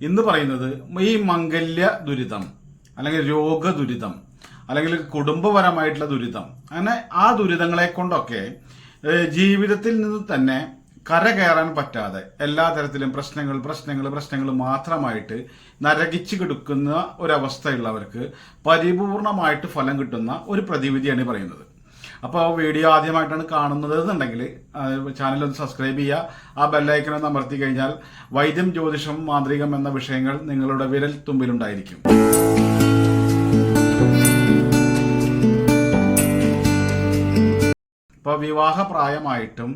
ഇന്ന് പറയുന്നത് ഈ മംഗല്യ ദുരിതം അല്ലെങ്കിൽ രോഗ ദുരിതം അല്ലെങ്കിൽ കുടുംബപരമായിട്ടുള്ള ദുരിതം അങ്ങനെ ആ ദുരിതങ്ങളെ കൊണ്ടൊക്കെ ജീവിതത്തിൽ നിന്ന് തന്നെ കരകയറാൻ പറ്റാതെ എല്ലാ തരത്തിലും പ്രശ്നങ്ങൾ പ്രശ്നങ്ങൾ പ്രശ്നങ്ങൾ മാത്രമായിട്ട് നരകിച്ച് കിടക്കുന്ന ഒരവസ്ഥയുള്ളവർക്ക് പരിപൂർണമായിട്ട് ഫലം കിട്ടുന്ന ഒരു പ്രതിവിധിയാണ് പറയുന്നത്. അപ്പോൾ വീഡിയോ ആദ്യമായിട്ടാണ് കാണുന്നത് എന്നുണ്ടെങ്കിൽ ചാനൽ ഒന്ന് സബ്സ്ക്രൈബ് ചെയ്യുക. ആ ബെല്ലൈക്കൺ ഒന്ന് അമർത്തി കഴിഞ്ഞാൽ വൈദ്യം ജ്യോതിഷം മാന്ത്രികം എന്ന വിഷയങ്ങൾ നിങ്ങളുടെ വിരൽ തുമ്പിലുണ്ടായിരിക്കും. ഇപ്പോൾ വിവാഹ പ്രായമായിട്ടും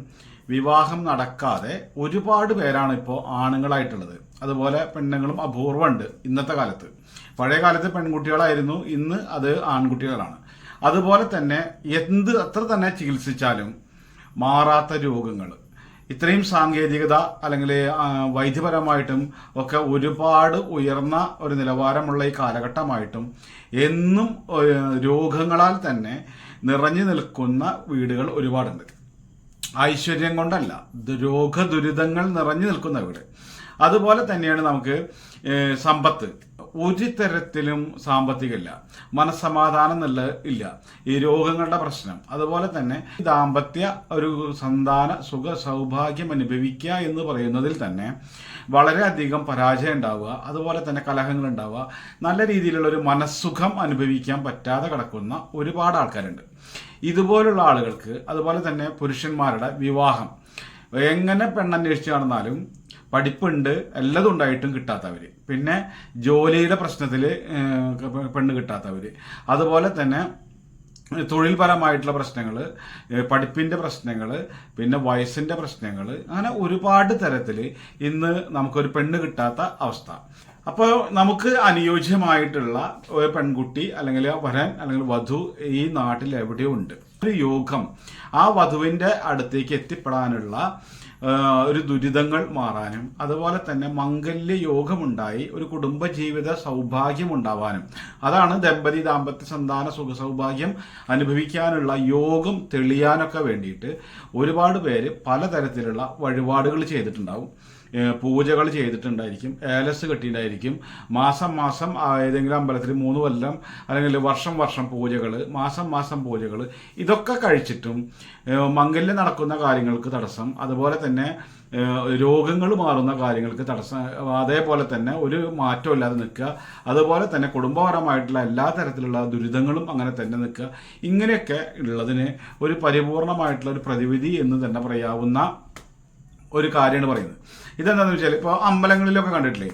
വിവാഹം നടക്കാതെ ഒരുപാട് പേരാണ് ഇപ്പോൾ ആണുങ്ങളായിട്ടുള്ളത്. അതുപോലെ പെണ്ണുങ്ങളും അപൂർവമുണ്ട് ഇന്നത്തെ കാലത്ത്. പഴയ കാലത്ത് പെൺകുട്ടികളായിരുന്നു ഇന്ന് അത് ആൺകുട്ടികളാണ്. അതുപോലെ തന്നെ എന്ത് അത്ര തന്നെ ചികിത്സിച്ചാലും മാറാത്ത രോഗങ്ങൾ. ഇത്രയും സാങ്കേതികത അല്ലെങ്കിൽ വൈദ്യപരമായിട്ടും ഒക്കെ ഒരുപാട് ഉയർന്ന ഒരു നിലവാരമുള്ള ഈ കാലഘട്ടമായിട്ടും എന്നും രോഗങ്ങളാൽ തന്നെ നിറഞ്ഞു നിൽക്കുന്ന വീടുകൾ ഒരുപാടുണ്ട്. ഐശ്വര്യം കൊണ്ടല്ല രോഗദുരിതങ്ങൾ രോഗ ദുരിതങ്ങൾ നിറഞ്ഞു നിൽക്കുന്ന വീട്. അതുപോലെ തന്നെയാണ് നമുക്ക് സമ്പത്ത്. ഒരു തരത്തിലും സാമ്പത്തികമില്ല. മനസ്സമാധാനം നല്ല ഇല്ല. ഈ രോഗങ്ങളുടെ പ്രശ്നം. അതുപോലെ തന്നെ ദാമ്പത്യ ഒരു സന്താന സുഖ സൗഭാഗ്യം അനുഭവിക്കുക എന്ന് പറയുന്നതിൽ തന്നെ വളരെയധികം പരാജയം ഉണ്ടാവുക. അതുപോലെ തന്നെ കലഹങ്ങൾ ഉണ്ടാവുക. നല്ല രീതിയിലുള്ള ഒരു മനസ്സുഖം അനുഭവിക്കാൻ പറ്റാതെ കിടക്കുന്ന ഒരുപാട് ആൾക്കാരുണ്ട്. ഇതുപോലുള്ള ആളുകൾക്ക് അതുപോലെ തന്നെ പുരുഷന്മാരുടെ വിവാഹം. എങ്ങനെ പെണ്ണന്വേഷിച്ച് നടന്നാലും പഠിപ്പുണ്ട് എല്ലതും ഉണ്ടായിട്ടും കിട്ടാത്തവർ പിന്നെ ജോലിയുടെ പ്രശ്നത്തിൽ പെണ്ണ് കിട്ടാത്തവർ അതുപോലെ തന്നെ തൊഴിൽപരമായിട്ടുള്ള പ്രശ്നങ്ങൾ പഠിപ്പിന്റെ പ്രശ്നങ്ങൾ പിന്നെ വയസ്സിന്റെ പ്രശ്നങ്ങൾ അങ്ങനെ ഒരുപാട് തരത്തിൽ ഇന്ന് നമുക്കൊരു പെണ്ണ് കിട്ടാത്ത അവസ്ഥ. അപ്പോൾ നമുക്ക് അനുയോജ്യമായിട്ടുള്ള ഒരു പെൺകുട്ടി അല്ലെങ്കിൽ വരൻ അല്ലെങ്കിൽ വധു ഈ നാട്ടിൽ എവിടെയോ ഉണ്ട്. ഒരു യോഗം ആ വധുവിന്റെ അടുത്തേക്ക് എത്തിപ്പെടാനുള്ള ഒരു ദുരിതങ്ങൾ മാറാനും അതുപോലെ തന്നെ മംഗല്യ യോഗമുണ്ടായി ഒരു കുടുംബജീവിത സൗഭാഗ്യം ഉണ്ടാവാനും അതാണ് ദമ്പതി ദാമ്പത്യ സന്താന സുഖ സൗഭാഗ്യം അനുഭവിക്കാനുള്ള യോഗം തെളിയാനൊക്കെ വേണ്ടിയിട്ട് ഒരുപാട് പേര് പലതരത്തിലുള്ള വഴിപാടുകൾ ചെയ്തിട്ടുണ്ടാവും. പൂജകൾ ചെയ്തിട്ടുണ്ടായിരിക്കും. ഏലസ് കെട്ടിയിട്ടുണ്ടായിരിക്കും. മാസം മാസം ഏതെങ്കിലും അമ്പലത്തിൽ മൂന്ന് കൊല്ലം അല്ലെങ്കിൽ വർഷം വർഷം പൂജകൾ മാസം മാസം പൂജകൾ ഇതൊക്കെ കഴിച്ചിട്ടും മംഗല്യം നടക്കുന്ന കാര്യങ്ങൾക്ക് തടസ്സം അതുപോലെ തന്നെ രോഗങ്ങൾ മാറുന്ന കാര്യങ്ങൾക്ക് തടസ്സം അതേപോലെ തന്നെ ഒരു മാറ്റം ഇല്ലാതെ നിൽക്കുക അതുപോലെ തന്നെ കുടുംബപരമായിട്ടുള്ള എല്ലാ തരത്തിലുള്ള ദുരിതങ്ങളും അങ്ങനെ തന്നെ നിൽക്കുക. ഇങ്ങനെയൊക്കെ ഉള്ളതിന് ഒരു പരിപൂർണമായിട്ടുള്ള ഒരു പ്രതിവിധി എന്ന് തന്നെ പറയാവുന്ന ഒരു കാര്യമാണ് പറയുന്നത്. ഇതെന്താണെന്ന് വെച്ചാൽ ഇപ്പോൾ അമ്പലങ്ങളിലൊക്കെ കണ്ടിട്ടില്ലേ?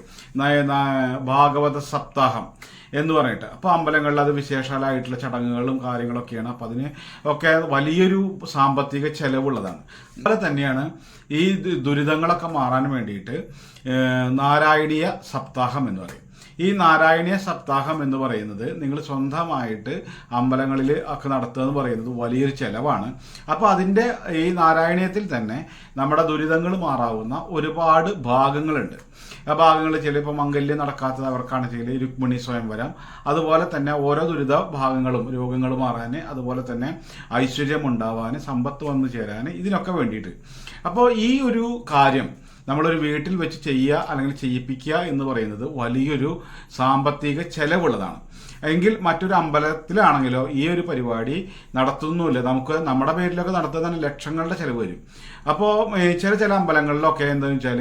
ഭാഗവത സപ്താഹം എന്ന് പറഞ്ഞിട്ട്. അപ്പോൾ അമ്പലങ്ങളിൽ അത് വിശേഷാലായിട്ടുള്ള ചടങ്ങുകളും കാര്യങ്ങളൊക്കെയാണ്. അപ്പോൾ അതിന് ഒക്കെ വലിയൊരു സാമ്പത്തിക ചെലവുള്ളതാണ്. അതുപോലെ തന്നെയാണ് ഈ ദുരിതങ്ങളൊക്കെ മാറാൻ വേണ്ടിയിട്ട് നാരായണീയ സപ്താഹം എന്ന് പറയും. ഈ നാരായണീയ സപ്താഹം എന്ന് പറയുന്നത് നിങ്ങൾ സ്വന്തമായിട്ട് അമ്പലങ്ങളിൽ ഒക്കെ നടത്തുക എന്ന് പറയുന്നത് വലിയൊരു ചെലവാണ്. അപ്പോൾ അതിന്റെ ഈ നാരായണീയത്തിൽ തന്നെ നമ്മുടെ ദുരിതങ്ങൾ മാറാവുന്ന ഒരുപാട് ഭാഗങ്ങളുണ്ട്. ആ ഭാഗങ്ങൾ ചിലപ്പോൾ മംഗല്യം നടക്കാത്തവർക്കാണ് ചില രുക്മിണി സ്വയംവരം അതുപോലെ തന്നെ ഓരോ ദുരിത ഭാഗങ്ങളും രോഗങ്ങൾ മാറാൻ അതുപോലെ തന്നെ ഐശ്വര്യം ഉണ്ടാവാൻ സമ്പത്ത് വന്നു ചേരാൻ ഇതിനൊക്കെ വേണ്ടിയിട്ട്. അപ്പോൾ ഈ ഒരു കാര്യം നമ്മളൊരു വീട്ടിൽ വെച്ച് ചെയ്യുക അല്ലെങ്കിൽ ചെയ്യിപ്പിക്കുക എന്ന് പറയുന്നത് വലിയൊരു സാമ്പത്തിക ചെലവുള്ളതാണ്. എങ്കിൽ മറ്റൊരു അമ്പലത്തിലാണെങ്കിലോ ഈ ഒരു പരിപാടി നടത്തുന്നുമില്ല. നമുക്ക് നമ്മുടെ പേരിലൊക്കെ നടത്തുന്നതിന് ലക്ഷങ്ങളുടെ ചെലവ് വരും. അപ്പോൾ ചില ചില അമ്പലങ്ങളിലൊക്കെ എന്താണെന്ന് വെച്ചാൽ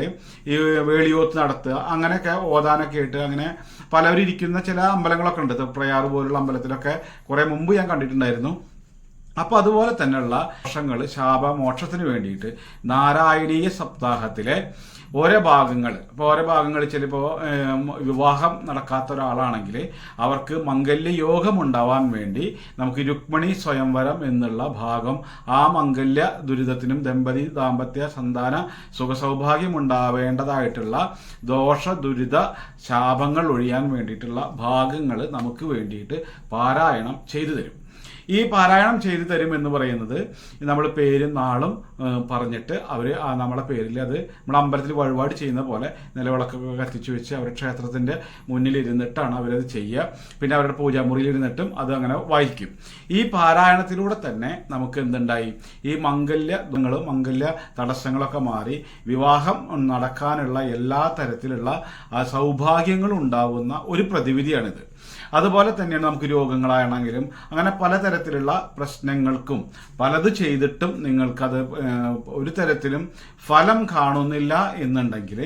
ഈ വേളിയോത്ത് നടത്തുക അങ്ങനെയൊക്കെ ഓതാനൊക്കെ ആയിട്ട് അങ്ങനെ പലവരും ഇരിക്കുന്ന ചില അമ്പലങ്ങളൊക്കെ ഉണ്ട്. പ്രയാർ പോലുള്ള അമ്പലത്തിലൊക്കെ കുറേ മുമ്പ് ഞാൻ കണ്ടിട്ടുണ്ടായിരുന്നു. അപ്പോൾ അതുപോലെ തന്നെയുള്ള വർഷങ്ങൾ ശാപമോക്ഷത്തിന് വേണ്ടിയിട്ട് നാരായണീയ സപ്താഹത്തിലെ ഓരോ ഭാഗങ്ങൾ ഇപ്പോൾ ഓരോ ഭാഗങ്ങൾ ചിലപ്പോൾ വിവാഹം നടക്കാത്ത ഒരാളാണെങ്കിൽ അവർക്ക് മംഗല്യ യോഗം ഉണ്ടാവാൻ വേണ്ടി നമുക്ക് രുക്മിണി സ്വയംവരം എന്നുള്ള ഭാഗം ആ മംഗല്യ ദുരിതത്തിനും ദമ്പതി ദാമ്പത്യ സന്താന സുഖസൗഭാഗ്യം ഉണ്ടാവേണ്ടതായിട്ടുള്ള ദോഷ ദുരിത ശാപങ്ങൾ ഒഴിയാൻ വേണ്ടിയിട്ടുള്ള ഭാഗങ്ങൾ നമുക്ക് വേണ്ടിയിട്ട് പാരായണം ചെയ്തു തരും. ഈ പാരായണം ചെയ്തു തരും എന്ന് പറയുന്നത് നമ്മൾ പേരും നാളും പറഞ്ഞിട്ട് അവർ നമ്മളെ പേരിൽ അത് നമ്മുടെ അമ്പലത്തിൽ വഴിപാട് ചെയ്യുന്ന പോലെ നിലവിളക്കൊക്കെ കത്തിച്ചു വെച്ച് അവർ ക്ഷേത്രത്തിന്റെ മുന്നിൽ ഇരുന്നിട്ടാണ് അവരത് ചെയ്യുക. പിന്നെ അവരുടെ പൂജാമുറിയിൽ ഇരുന്നിട്ടും അത് അങ്ങനെ വായിക്കും. ഈ പാരായണത്തിലൂടെ തന്നെ നമുക്ക് എന്തുണ്ടായി? ഈ മംഗല്യ ദുങ്ങളും മംഗല്യ തടസ്സങ്ങളൊക്കെ മാറി വിവാഹം നടക്കാനുള്ള എല്ലാ തരത്തിലുള്ള സൗഭാഗ്യങ്ങളും ഉണ്ടാവുന്ന ഒരു പ്രതിവിധിയാണിത്. അതുപോലെ തന്നെയാണ് നമുക്ക് രോഗങ്ങളാണെങ്കിലും അങ്ങനെ പലതരത്തിലുള്ള പ്രശ്നങ്ങൾക്കും പലത് ചെയ്തിട്ടും നിങ്ങൾക്കത് ഒരു തരത്തിലും ഫലം കാണുന്നില്ല എന്നുണ്ടെങ്കിൽ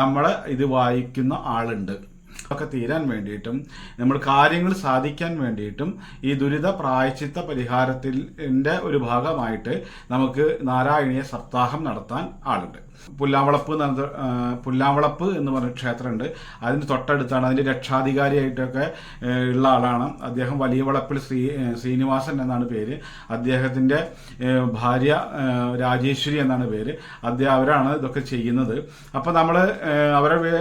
നമ്മൾ ഇത് വായിക്കുന്ന ആളുണ്ട്. ഒക്കെ തീരാൻ വേണ്ടിയിട്ടും നമ്മൾ കാര്യങ്ങൾ സാധിക്കാൻ വേണ്ടിയിട്ടും ഈ ദുരിത പ്രായച്ചിത്ത പരിഹാരത്തിന്റെ ഒരു ഭാഗമായിട്ട് നമുക്ക് നാരായണീയ സപ്താഹം നടത്താൻ ആളുണ്ട്. പുല്ലാവളപ്പ് എന്ന പുല്ലാവളപ്പ് എന്ന് പറഞ്ഞ ക്ഷേത്രമുണ്ട്. അതിന് തൊട്ടടുത്താണ് അതിന്റെ രക്ഷാധികാരിയായിട്ടൊക്കെ ഉള്ള ആളാണ്. അദ്ദേഹം വലിയ വളപ്പിൽ ശ്രീ ശ്രീനിവാസൻ എന്നാണ് പേര്. അദ്ദേഹത്തിന്റെ ഭാര്യ രാജേശ്വരി എന്നാണ് പേര്. അദ്ദേഹം അവരാണ് ഇതൊക്കെ ചെയ്യുന്നത്. അപ്പൊ നമ്മൾ അവരുടെ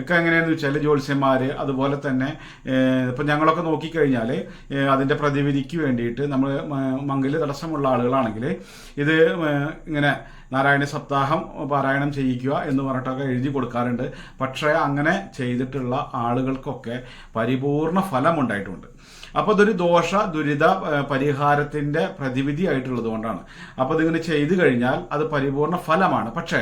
ഒക്കെ എങ്ങനെയാണെന്ന് വെച്ചാൽ ജ്യോത്സ്യന്മാര് അതുപോലെ തന്നെ ഇപ്പം ഇപ്പൊ ഞങ്ങളൊക്കെ നോക്കിക്കഴിഞ്ഞാൽ അതിന്റെ പ്രതിവിധിക്ക് വേണ്ടിയിട്ട് നമ്മൾ മംഗല്യ തടസ്സമുള്ള ആളുകളാണെങ്കിൽ ഇത് ഇങ്ങനെ നാരായണ സപ്താഹം പാരായണം ചെയ്യിക്കുക എന്ന് പറഞ്ഞിട്ടൊക്കെ എഴുതി കൊടുക്കാറുണ്ട്. പക്ഷേ അങ്ങനെ ചെയ്തിട്ടുള്ള ആളുകൾക്കൊക്കെ പരിപൂർണ ഫലം ഉണ്ടായിട്ടുണ്ട് അപ്പോൾ അതൊരു ദോഷ ദുരിത പരിഹാരത്തിന്റെ പ്രതിവിധി ആയിട്ടുള്ളത് കൊണ്ടാണ്. അപ്പോൾ ഇതിങ്ങനെ ചെയ്തു കഴിഞ്ഞാൽ അത് പരിപൂർണ ഫലമാണ്. പക്ഷേ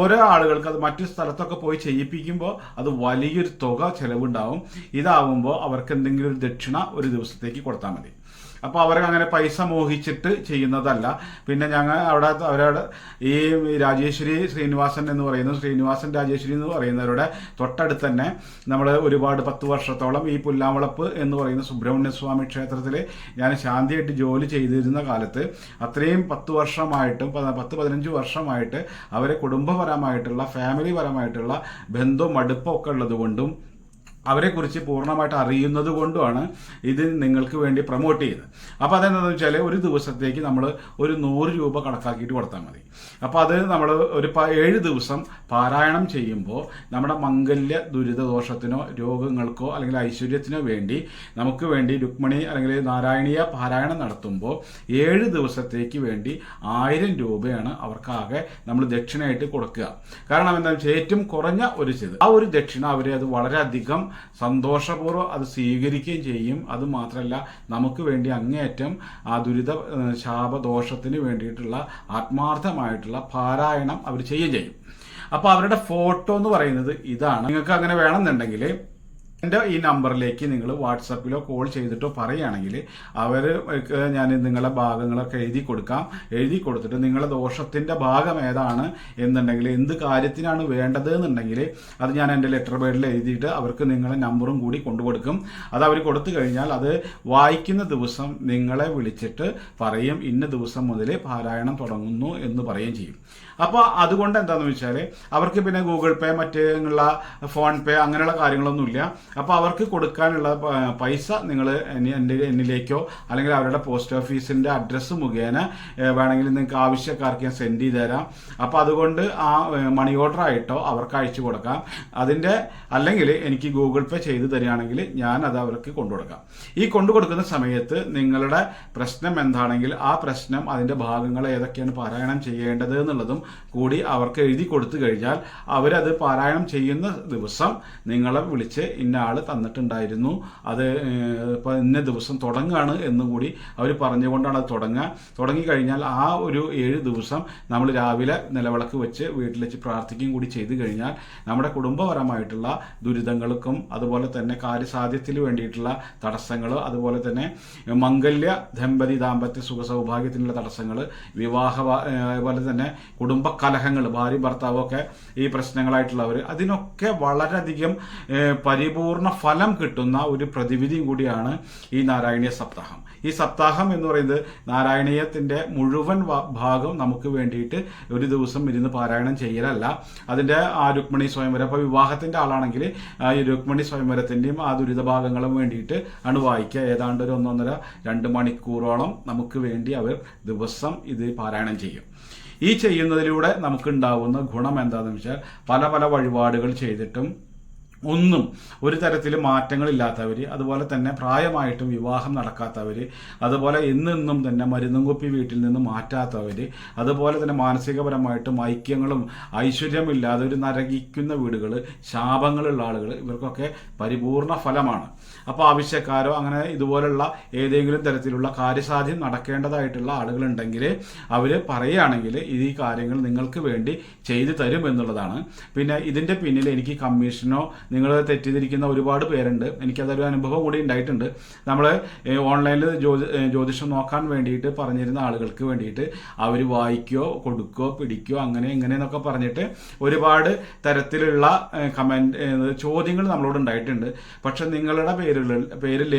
ഓരോ ആളുകൾക്ക് അത് മറ്റു സ്ഥലത്തൊക്കെ പോയി ചെയ്യിപ്പിക്കുമ്പോൾ അത് വലിയൊരു തുക ചെലവുണ്ടാവും. ഇതാവുമ്പോൾ അവർക്ക് എന്തെങ്കിലും ഒരു ദക്ഷിണ ഒരു ദിവസത്തേക്ക് കൊടുത്താൽ മതി. അപ്പോൾ അവർ അങ്ങനെ പൈസ മോഹിച്ചിട്ട് ചെയ്യുന്നതല്ല. പിന്നെ ഞങ്ങൾ അവിടെ അവരവിടെ ഈ രാജേശ്വരി ശ്രീനിവാസൻ എന്ന് പറയുന്ന ശ്രീനിവാസൻ രാജേശ്വരി എന്ന് പറയുന്നവരുടെ തൊട്ടടുത്ത് തന്നെ നമ്മൾ ഒരുപാട് പത്ത് വർഷത്തോളം ഈ പുല്ലാവളപ്പ് എന്ന് പറയുന്ന സുബ്രഹ്മണ്യ സ്വാമി ക്ഷേത്രത്തിൽ ഞാൻ ശാന്തിയായിട്ട് ജോലി ചെയ്തിരുന്ന കാലത്ത് അത്രയും പത്ത് വർഷമായിട്ടും പത്ത് പതിനഞ്ച് വർഷമായിട്ട് അവരെ കുടുംബപരമായിട്ടുള്ള ഫാമിലി പരമായിട്ടുള്ള ബന്ധവും അടുപ്പമൊക്കെ ഉള്ളതുകൊണ്ടും ഉള്ളത് കൊണ്ടും അവരെക്കുറിച്ച് പൂർണമായിട്ട് അറിയുന്നത് കൊണ്ടുമാണ് ഇത് നിങ്ങൾക്ക് വേണ്ടി പ്രൊമോട്ട് ചെയ്യുന്നത് അപ്പോൾ അതെന്താണെന്ന് വെച്ചാൽ ഒരു ദിവസത്തേക്ക് നമ്മൾ ഒരു നൂറ് രൂപ കണക്കാക്കിയിട്ട് കൊടുത്താൽ മതി. അപ്പോൾ അത് നമ്മൾ ഒരു ഏഴ് ദിവസം പാരായണം ചെയ്യുമ്പോൾ നമ്മുടെ മംഗല്യ ദുരിതദോഷത്തിനോ രോഗങ്ങൾക്കോ അല്ലെങ്കിൽ ഐശ്വര്യത്തിനോ വേണ്ടി നമുക്ക് വേണ്ടി രുക്മിണി അല്ലെങ്കിൽ നാരായണീയ പാരായണം നടത്തുമ്പോൾ ഏഴ് ദിവസത്തേക്ക് വേണ്ടി ആയിരം രൂപയാണ് അവർക്കാകെ നമ്മൾ ദക്ഷിണയായിട്ട് കൊടുക്കുക. കാരണം എന്താണെന്ന് വെച്ചാൽ ഏറ്റവും കുറഞ്ഞ ഒരു ചെയ്ത് ആ ഒരു ദക്ഷിണ അവരെ അത് വളരെയധികം സന്തോഷപൂർവം അത് സ്വീകരിക്കുകയും ചെയ്യും. അത് മാത്രമല്ല നമുക്ക് വേണ്ടി അങ്ങേയറ്റം ആ ദുരിത ശാപദോഷത്തിന് വേണ്ടിയിട്ടുള്ള ആത്മാർത്ഥമായിട്ടുള്ള പാരായണം അവർ ചെയ്യുകയും ചെയ്യും. അപ്പോൾ അവരുടെ ഫോട്ടോ എന്ന് പറയുന്നത് ഇതാണ്. നിങ്ങൾക്ക് അങ്ങനെ വേണമെന്നുണ്ടെങ്കിൽ എന്റെ ഈ നമ്പറിലേക്ക് നിങ്ങൾ വാട്സപ്പിലോ കോൾ ചെയ്തിട്ടോ പറയുകയാണെങ്കിൽ അവർ ഞാൻ നിങ്ങളെ ഭാഗങ്ങളൊക്കെ എഴുതി കൊടുക്കാം. എഴുതി കൊടുത്തിട്ട് നിങ്ങളെ ദോഷത്തിന്റെ ഭാഗം ഏതാണ് എന്നുണ്ടെങ്കിൽ എന്ത് കാര്യത്തിനാണ് വേണ്ടത് എന്നുണ്ടെങ്കിൽ അത് ഞാൻ എന്റെ ലെറ്റർ പേഡിൽ എഴുതിയിട്ട് അവർക്ക് നിങ്ങളെ നമ്പറും കൂടി കൊണ്ടുകൊടുക്കും. അത് അവർ കൊടുത്തു കഴിഞ്ഞാൽ അത് വായിക്കുന്ന ദിവസം നിങ്ങളെ വിളിച്ചിട്ട് പറയും ഇന്ന ദിവസം മുതൽ പാരായണം തുടങ്ങുന്നു എന്ന് പറയുകയും ചെയ്യും. അപ്പോൾ അതുകൊണ്ട് എന്താണെന്ന് വെച്ചാൽ അവർക്ക് പിന്നെ ഗൂഗിൾ പേ മറ്റുള്ള ഫോൺ പേ അങ്ങനെയുള്ള കാര്യങ്ങളൊന്നുമില്ല. അപ്പോൾ അവർക്ക് കൊടുക്കാനുള്ള പൈസ നിങ്ങൾ എന്റെ എന്നിലേക്കോ അല്ലെങ്കിൽ അവരുടെ പോസ്റ്റ് ഓഫീസിന്റെ അഡ്രസ്സ് മുഖേന വേണമെങ്കിൽ നിങ്ങൾക്ക് ആവശ്യക്കാർക്ക് ഞാൻ സെൻഡ് ചെയ്ത് തരാം. അപ്പോൾ അതുകൊണ്ട് ആ മണി ഓർഡർ ആയിട്ടോ അവർക്ക് അയച്ചു കൊടുക്കാം. അതിന്റെ അല്ലെങ്കിൽ എനിക്ക് ഗൂഗിൾ പേ ചെയ്ത് തരികയാണെങ്കിൽ ഞാൻ അത് അവർക്ക് കൊണ്ടുകൊടുക്കാം ഈ കൊണ്ടു കൊടുക്കുന്ന സമയത്ത് നിങ്ങളുടെ പ്രശ്നം എന്താണെങ്കിൽ ആ പ്രശ്നം അതിന്റെ ഭാഗങ്ങൾ ഏതൊക്കെയാണ് പാരായണം ചെയ്യേണ്ടത് എന്നുള്ളതും കൂടി അവർക്ക് എഴുതി കൊടുത്തു കഴിഞ്ഞാൽ അവരത് പാരായണം ചെയ്യുന്ന ദിവസം നിങ്ങളെ വിളിച്ച് ഇന്ന ആൾ തന്നിട്ടുണ്ടായിരുന്നു. അത് ഇപ്പോൾ ഇന്ന ദിവസം തുടങ്ങുകയാണ് എന്നും കൂടി അവർ പറഞ്ഞുകൊണ്ടാണ് അത് തുടങ്ങുക തുടങ്ങിക്കഴിഞ്ഞാൽ ആ ഒരു ഏഴ് ദിവസം നമ്മൾ രാവിലെ നിലവിളക്ക് വെച്ച് വീട്ടിൽ വെച്ച് പ്രാർത്ഥിക്കുകയും കൂടി ചെയ്തു കഴിഞ്ഞാൽ നമ്മുടെ കുടുംബപരമായിട്ടുള്ള ദുരിതങ്ങൾക്കും അതുപോലെ തന്നെ കാര്യസാധ്യത്തിന് വേണ്ടിയിട്ടുള്ള തടസ്സങ്ങൾ അതുപോലെ തന്നെ മംഗല്യ ദമ്പതി ദാമ്പത്യ സുഖ സൗഭാഗ്യത്തിനുള്ള തടസ്സങ്ങൾ വിവാഹ അതുപോലെ തന്നെ കുടുംബ കലഹങ്ങൾ ഭാര്യ ഭർത്താവൊക്കെ ഈ പ്രശ്നങ്ങളായിട്ടുള്ളവർ അതിനൊക്കെ വളരെയധികം ഏഹ്, പരിപൂർണ ഫലം കിട്ടുന്ന ഒരു പ്രതിവിധി കൂടിയാണ് ഈ നാരായണീയ സപ്താഹം. ഈ സപ്താഹം എന്ന് പറയുന്നത് നാരായണീയത്തിന്റെ മുഴുവൻ ഭാഗം നമുക്ക് വേണ്ടിയിട്ട് ഒരു ദിവസം ഇരുന്ന് പാരായണം ചെയ്യലല്ല. അതിന്റെ ആ രുക്മിണി സ്വയംവരം അപ്പോൾ വിവാഹത്തിന്റെ ആളാണെങ്കിൽ ഈ രുക്മിണി സ്വയംവരത്തിന്റെയും ആ ദുരിത ഭാഗങ്ങളും വേണ്ടിയിട്ട് ആണ് വായിക്കുക ഏതാണ്ട് ഒരു ഒന്നൊന്നര രണ്ട് മണിക്കൂറോളം നമുക്ക് വേണ്ടി അവർ ദിവസം ഇത് പാരായണം ചെയ്യും. ഈ ചെയ്യുന്നതിലൂടെ നമുക്കുണ്ടാവുന്ന ഗുണം എന്താണെന്ന് വെച്ചാൽ പല പല വഴിപാടുകൾ ചെയ്തിട്ടും ഒന്നും ഒരു തരത്തിൽ മാറ്റങ്ങളില്ലാത്തവർ അതുപോലെ തന്നെ പ്രായമായിട്ടും വിവാഹം നടക്കാത്തവർ അതുപോലെ എന്നെന്നും തന്നെ മരുന്നും കുപ്പി വീട്ടിൽ നിന്ന് മാറ്റാത്തവർ അതുപോലെ തന്നെ മാനസികപരമായിട്ടും ഐക്യങ്ങളും ഐശ്വര്യമില്ലാതെ ഒരു നരകിക്കുന്ന വീടുകൾ ശാപങ്ങളുള്ള ആളുകൾ ഇവർക്കൊക്കെ പരിപൂർണ ഫലമാണ്. അപ്പോൾ ആവശ്യക്കാരോ അങ്ങനെ ഇതുപോലുള്ള ഏതെങ്കിലും തരത്തിലുള്ള കാര്യസാധ്യം നടക്കേണ്ടതായിട്ടുള്ള ആളുകളുണ്ടെങ്കിൽ അവർ പറയുകയാണെങ്കിൽ ഈ കാര്യങ്ങൾ നിങ്ങൾക്ക് വേണ്ടി ചെയ്തു തരും എന്നുള്ളതാണ്. പിന്നെ ഇതിന്റെ പിന്നിൽ എനിക്ക് കമ്മീഷനോ നിങ്ങൾ തെറ്റിദ്ധരിക്കുന്ന ഒരുപാട് പേരുണ്ട്. എനിക്കതൊരു അനുഭവം കൂടി ഉണ്ടായിട്ടുണ്ട്. നമ്മൾ ഓൺലൈനിൽ ജ്യോതിഷം നോക്കാൻ വേണ്ടിയിട്ട് പറഞ്ഞിരുന്ന ആളുകൾക്ക് വേണ്ടിയിട്ട് അവർ വായിക്കോ കൊടുക്കോ പിടിക്കോ അങ്ങനെ ഇങ്ങനെ എന്നൊക്കെ പറഞ്ഞിട്ട് ഒരുപാട് തരത്തിലുള്ള കമന്റ് ചോദ്യങ്ങൾ നമ്മളോട് ഉണ്ടായിട്ടുണ്ട്. പക്ഷെ നിങ്ങളുടെ പേരിൽ പേരിൽ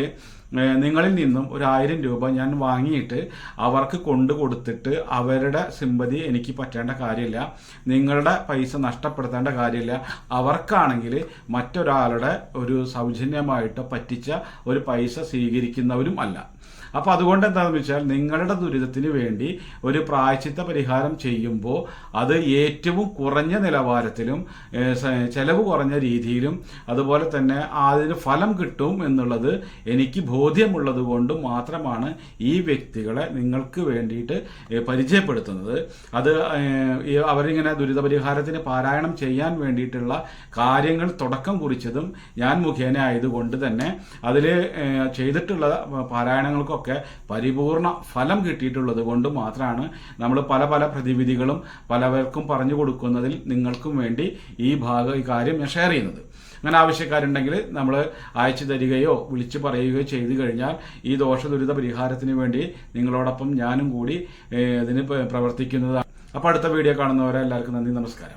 നിങ്ങളിൽ നിന്നും ഒരു ആയിരം രൂപ ഞാൻ വാങ്ങിയിട്ട് അവർക്ക് കൊണ്ടു കൊടുത്തിട്ട് അവരുടെ സിമ്പതി എനിക്ക് പറ്റേണ്ട കാര്യമില്ല. നിങ്ങളുടെ പൈസ നഷ്ടപ്പെടുത്തേണ്ട കാര്യമില്ല. അവർക്കാണെങ്കിൽ മറ്റൊരാളുടെ ഒരു സൗജന്യമായിട്ട് പറ്റിച്ച ഒരു പൈസ സ്വീകരിക്കുന്നവരും അല്ല. അപ്പോൾ അതുകൊണ്ട് എന്താണെന്ന് വെച്ചാൽ നിങ്ങളുടെ ദുരിതത്തിന് വേണ്ടി ഒരു പ്രായച്ചിത്ത പരിഹാരം ചെയ്യുമ്പോൾ അത് ഏറ്റവും കുറഞ്ഞ നിലവാരത്തിലും ചെലവ് കുറഞ്ഞ രീതിയിലും അതുപോലെ തന്നെ അതിന് ഫലം കിട്ടും എന്നുള്ളത് എനിക്ക് ബോധ്യമുള്ളത് കൊണ്ട് മാത്രമാണ് ഈ വ്യക്തികളെ നിങ്ങൾക്ക് വേണ്ടിയിട്ട് പരിചയപ്പെടുത്തുന്നത്. അത് അവരിങ്ങനെ ദുരിത പരിഹാരത്തിന് പാരായണം ചെയ്യാൻ വേണ്ടിയിട്ടുള്ള കാര്യങ്ങൾ തുടക്കം കുറിച്ചതും ഞാൻ മുഖേന ആയതുകൊണ്ട് തന്നെ അതിൽ ചെയ്തിട്ടുള്ള പാരായണങ്ങൾക്കൊക്കെ പരിപൂർണ ഫലം കിട്ടിയിട്ടുള്ളത് കൊണ്ട് മാത്രമാണ് നമ്മൾ പല പല പ്രതിവിധികളും പലവർക്കും പറഞ്ഞു കൊടുക്കുന്നതിൽ നിങ്ങൾക്കും വേണ്ടി ഈ ഭാഗം ഈ കാര്യം ഞാൻ ഷെയർ ചെയ്യുന്നത്. അങ്ങനെ ആവശ്യക്കാരുണ്ടെങ്കിൽ നമ്മൾ അയച്ചു തരികയോ വിളിച്ചു പറയുകയോ ചെയ്തു കഴിഞ്ഞാൽ ഈ ദോഷ ദുരിത പരിഹാരത്തിന് വേണ്ടി നിങ്ങളോടൊപ്പം ഞാനും കൂടി ഇതിന് പ്രവർത്തിക്കുന്നതാണ്. അപ്പോൾ അടുത്ത വീഡിയോ കാണുന്നവരെ എല്ലാവർക്കും നന്ദി നമസ്കാരം.